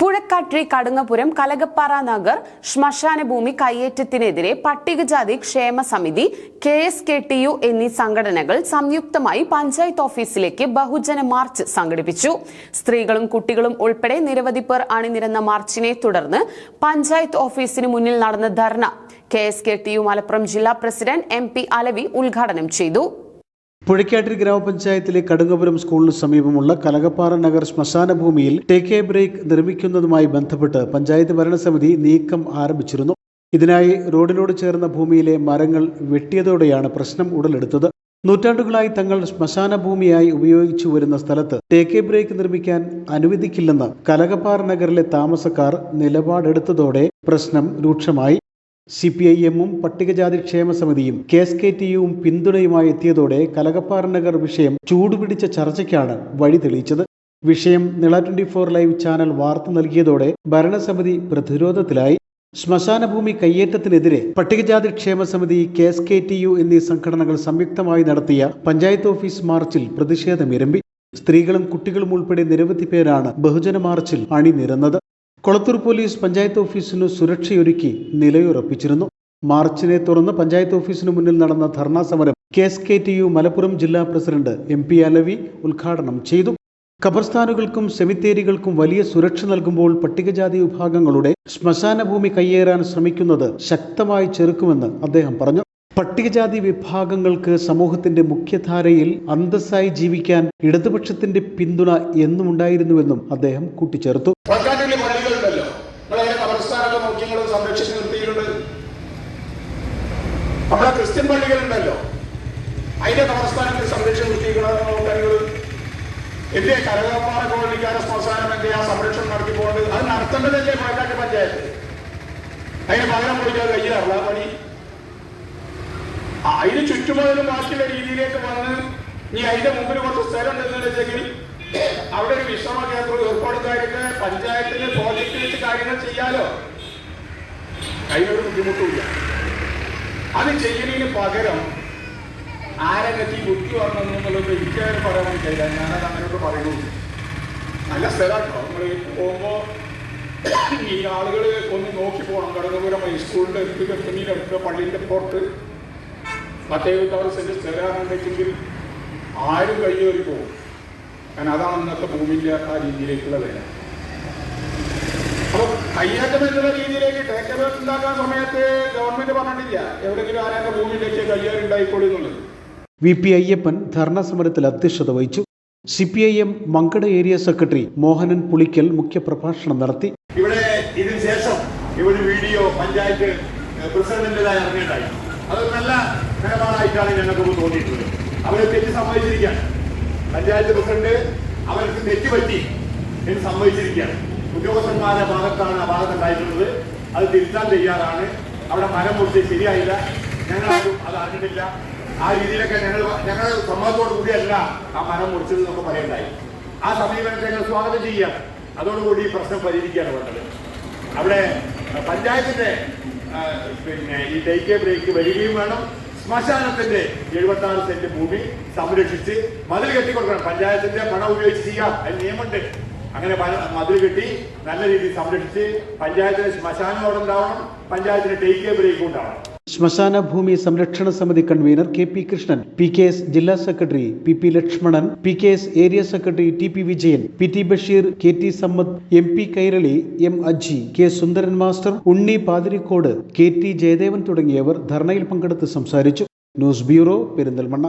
Puzhakkattiri Kadungapuram Kalakappara Nagar ശ്മശാന ഭൂമി കയ്യേറ്റത്തിനെതിരെ പട്ടികജാതി ക്ഷേമ സമിതി K S K T U എന്നീ സംഘടനകൾ സംയുക്തമായി പഞ്ചായത്ത് ഓഫീസിലേക്ക് ബഹുജന മാർച്ച് സംഘടിപ്പിച്ചു. സ്ത്രീകളും കുട്ടികളും ഉൾപ്പെടെ നിരവധി പേർ അണിനിരന്ന മാർച്ചിനെ തുടർന്ന് പഞ്ചായത്ത് ഓഫീസിന് മുന്നിൽ നടന്ന ധർണ K S K T U Malappuram ജില്ലാ പ്രസിഡന്റ് എം പി അലവി ഉദ്ഘാടനം ചെയ്തു. പുഴയ്ക്കാട്ടിരി ഗ്രാമപഞ്ചായത്തിലെ കടുങ്ങപുരം സ്കൂളിന് സമീപമുള്ള കലകപ്പാറ നഗർ ശ്മശാന ഭൂമിയിൽ ടേക്ക് എ ബ്രേക്ക് നിർമ്മിക്കുന്നതുമായി ബന്ധപ്പെട്ട് പഞ്ചായത്ത് ഭരണസമിതി നീക്കം ആരംഭിച്ചിരുന്നു. ഇതിനായി റോഡിനോട് ചേർന്ന ഭൂമിയിലെ മരങ്ങൾ വെട്ടിയതോടെയാണ് പ്രശ്നം ഉടലെടുത്തത്. നൂറ്റാണ്ടുകളായി തങ്ങൾ ശ്മശാന ഭൂമിയായി ഉപയോഗിച്ചു വരുന്ന സ്ഥലത്ത് ടേക്ക് ബ്രേക്ക് നിർമ്മിക്കാൻ അനുവദിക്കില്ലെന്ന് കലകപ്പാറ നഗറിലെ താമസക്കാർ നിലപാടെടുത്തതോടെ പ്രശ്നം രൂക്ഷമായി. സി പി ഐ എമ്മും പട്ടികജാതി ക്ഷേമ സമിതിയും കെ എസ് കെ ടിയുവും പിന്തുണയുമായി എത്തിയതോടെ കലകപ്പാറ നഗർ വിഷയം ചൂടുപിടിച്ച ചർച്ചയ്ക്കാണ് വഴി തെളിയിച്ചത്. വിഷയം Nila twenty four live channel വാർത്ത നൽകിയതോടെ ഭരണസമിതി പ്രതിരോധത്തിലായി. ശ്മശാന ഭൂമി കയ്യേറ്റത്തിനെതിരെ പട്ടികജാതി ക്ഷേമ സമിതി K S K T U എന്നീ സംഘടനകൾ സംയുക്തമായി നടത്തിയ പഞ്ചായത്ത് ഓഫീസ് മാർച്ചിൽ പ്രതിഷേധമിരമ്പി സ്ത്രീകളും കുട്ടികളും ഉൾപ്പെടെ നിരവധി പേരാണ് ബഹുജന മാർച്ചിൽ അണിനിരന്നത്. കൊളത്തൂർ പോലീസ് പഞ്ചായത്ത് ഓഫീസിനു സുരക്ഷയൊരുക്കി നിലയുറപ്പിച്ചിരുന്നു. മാർച്ചിനെ തുടർന്ന് പഞ്ചായത്ത് ഓഫീസിനു മുന്നിൽ നടന്ന ധർണാ സമരം K S K T U Malappuram ജില്ലാ പ്രസിഡന്റ് എം പി അലവി ഉദ്ഘാടനം ചെയ്തു. ഖബർസ്ഥാനുകൾക്കും സെമിത്തേരികൾക്കും വലിയ സുരക്ഷ നൽകുമ്പോൾ പട്ടികജാതി വിഭാഗങ്ങളുടെ ശ്മശാന ഭൂമി കയ്യേറാൻ ശ്രമിക്കുന്നത് ശക്തമായി ചെറുക്കുമെന്ന് അദ്ദേഹം പറഞ്ഞു. പട്ടികജാതി വിഭാഗങ്ങൾക്ക് സമൂഹത്തിന്റെ മുഖ്യധാരയിൽ അന്തസ്സായി ജീവിക്കാൻ ഇടതുപക്ഷത്തിന്റെ പിന്തുണ എന്നുമുണ്ടായിരുന്നുവെന്നും അദ്ദേഹം കൂട്ടിച്ചേർത്തു. നിങ്ങൾ സംരക്ഷിച്ച് നിർത്തിയിട്ടുണ്ട്. നമ്മുടെ ക്രിസ്ത്യൻ പള്ളികളുണ്ടല്ലോ. അതിന്റെ തലസ്ഥാനത്തിൽ സംരക്ഷണം നിർത്തിയിരിക്കണമെന്ന് നോക്കാൻ നിങ്ങൾ എന്റെ കരകപ്പാറ കോളനിക്കാര സ്മശാനം എന്റെ ആ സംരക്ഷണം നടത്തിപ്പോണ്ട് അത് നടത്തേണ്ടതല്ലേ പുറക്കാട്ട് പഞ്ചായത്ത്? അതിന് പകരം കൊടുക്കാൻ കഴിയാറില്ല പണി അതിന് ചുറ്റുമതിലും ബാക്കിയുള്ള രീതിയിലേക്ക് വന്ന് ഇനി അതിന്റെ മുമ്പിൽ കുറച്ച് സ്ഥലം ഉണ്ടെന്ന് വെച്ചെങ്കിൽ അവിടെ ഒരു വിശ്രമ കേന്ദ്രം ഏർപ്പെടുത്താനൊക്കെ പഞ്ചായത്തിന് പ്രോജക്റ്റ് വെച്ച് കാര്യങ്ങൾ ചെയ്യാലോ? അതിനൊരു ബുദ്ധിമുട്ടുമില്ല അത് ചെയ്യുന്നതിന് പകരം ആരംഗത്തി ബുദ്ധി വരണം എന്നുള്ളത് എനിക്ക് പറയാൻ കഴിയില്ല ഞാനത് അങ്ങനോട് പറയുന്നു നല്ല സ്ഥലമാട്ടോ. നമ്മൾ പോകുമ്പോൾ ഈ ആളുകൾ ഒന്ന് നോക്കി പോകണം. കടകപുരം ഹൈസ്കൂളിന്റെ അടുത്ത് കെട്ടുന്നതിന്റെ അടുത്ത് പള്ളിന്റെ പുറത്ത്. പത്തേ അവർ സെന്റ് സ്ഥലമാണെന്നുണ്ടെങ്കിൽ ആരും കയ്യേറി പോകും. കാരണം അതാണ് ഇന്നത്തെ ഭൂമിയിലെ ആ രീതിയിലേക്കുള്ള വില. കയ്യേറ്റം എന്നുള്ള രീതിയിലേക്ക് ടേക്ക് അവേ ഉണ്ടാക്കാൻ സമയത്ത് ഗവൺമെന്റ് പറഞ്ഞിട്ടില്ല. എവിടെയെങ്കിലും ആരാന്റെ ഭൂമിയിലേക്ക് കയ്യേറി ഉണ്ടായിക്കോളൂ എന്നുള്ളത്. വി പി അയ്യപ്പൻ ധർണാ സമരത്തിൽ അധ്യക്ഷത വഹിച്ചു. C P I M Mankada area secretary Mohanan Pulikkal മുഖ്യപ്രഭാഷണം നടത്തി. ഇവിടെ ഇതിന് ശേഷം ഇവിടെ വീഡിയോ പഞ്ചായത്ത് പ്രസിഡന്റിന്റേതായി ഇറങ്ങിയിട്ടുണ്ടായി അത് നല്ല നിലപാടായിട്ടാണ് ഞങ്ങൾക്ക് തോന്നിയിട്ടുള്ളത്. അവരെ തെറ്റ് സമ്മതിച്ചിരിക്കുകയാണ്. പഞ്ചായത്ത് പ്രസിഡന്റ് അവർക്ക് തെറ്റ് പറ്റി എന്ന് സമ്മതിച്ചിരിക്കുകയാണ്. ഉദ്യോഗസ്ഥന്മാരുടെ ഭാഗത്താണ് അപാകത ഉണ്ടായിട്ടുള്ളത്. അത് തിരുത്താൻ തയ്യാറാണ്. അവിടെ മരം മുറിച്ച് ശരിയായില്ല. ഞങ്ങൾ അത് അറിഞ്ഞിട്ടില്ല. ആ രീതിയിലൊക്കെ ഞങ്ങൾ ഞങ്ങൾ സമ്മതത്തോടു കൂടിയല്ല ആ മരം മുറിച്ചത് എന്നൊക്കെ പറയണ്ടായി. ആ സമീപനത്തെ ഞങ്ങൾ സ്വാഗതം ചെയ്യാം അതോടുകൂടി പ്രശ്നം പരിഹരിക്കുകയാണ് വേണ്ടത്. അവിടെ പഞ്ചായത്തിന്റെ പിന്നെ ഈ ടേക്ക് ബ്രേക്ക് വരികയും വേണം. ശ്മശാനത്തിന്റെ എഴുപത്തി ആറ് സെന്റ് ഭൂമി സംരക്ഷിച്ച് മതിൽ കെട്ടിക്കൊടുക്കണം. പഞ്ചായത്തിന്റെ പണം ഉപയോഗിച്ച് ചെയ്യാം. അതിന് നിയമമുണ്ട്. അങ്ങനെ മതിൽ കെട്ടി നല്ല രീതിയിൽ സംരക്ഷിച്ച് പഞ്ചായത്തിന് ശ്മശാനം അവിടെ ഉണ്ടാവണം പഞ്ചായത്തിന് ടേക്ക് ബ്രേക്കും ഉണ്ടാവണം. ശ്മശാന ഭൂമി സംരക്ഷണ സമിതി convener K P Krishnan P K S ജില്ലാ secretary P P Lakshmanan P K S area secretary T P Vijayan P T Basheer K T Sammad M P Kairali M Aji K Sundaran master Unni Pathirikode K T Jayadevan തുടങ്ങിയവർ ധർണയിൽ പങ്കെടുത്ത് സംസാരിച്ചു. News bureau Perinthalmanna.